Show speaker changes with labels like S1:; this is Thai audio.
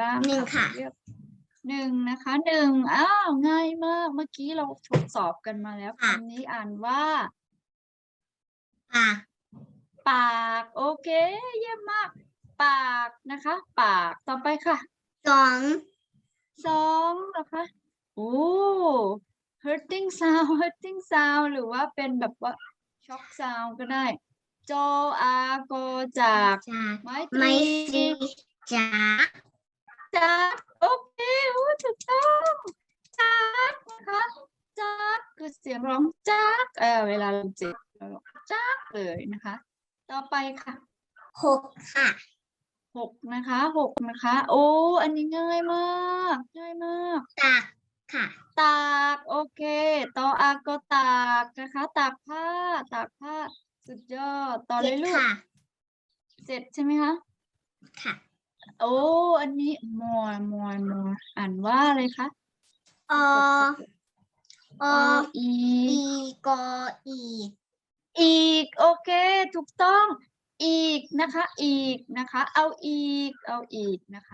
S1: บ้าง
S2: หนึ่งค่ะ
S1: เลือกหนึ่งนะคะหนึ่งอ้าวง่ายมาก เมื่อกี้เราทดสอบกันมาแล้ว
S2: ค่ะ
S1: คำนี้อ่านว่า
S2: อะ
S1: ปาก โอเค เยี่ยมมาก ปากนะคะ ปากต่อไปค่ะ
S2: สอง
S1: สองนะคะโอ้ hurting sound hurting sound หรือว่าเป็นแบบว่า shock sound ก็ได้ จออาโกจาก
S2: จาก
S1: ไม้ต
S2: ไม่
S1: รี
S2: สีจาก
S1: จากโอเคโอ้ถูกต้องจากนะคะจากคือเสียงร้องจากเออเวลาเราเจ็บเราร้องจากเลยนะคะ ต่อไปค่ะ
S2: หกค่ะ
S1: หกนะคะหกนะคะ โอ้ อันนี้ง่ายมากง่ายมาก
S2: ตากค่ะ
S1: ตากโอเคต่ออาก็ตากนะคะ ตากผ้า ตากผ้า สุดยอดต่อเล
S2: เจ็
S1: ย
S2: ด
S1: ลูก
S2: ค่ะ
S1: เจ็ดใช่ไหมคะ
S2: ค่ะ
S1: โอ้ อันนี้มอมอมออ่านว่าอะไรคะ
S2: อออ
S1: อ
S2: อ
S1: อี
S2: อีกออีก
S1: อีก โอเค ถูกต้อง อีกนะคะ อีกนะคะ เอาอีก เอาอีกนะคะ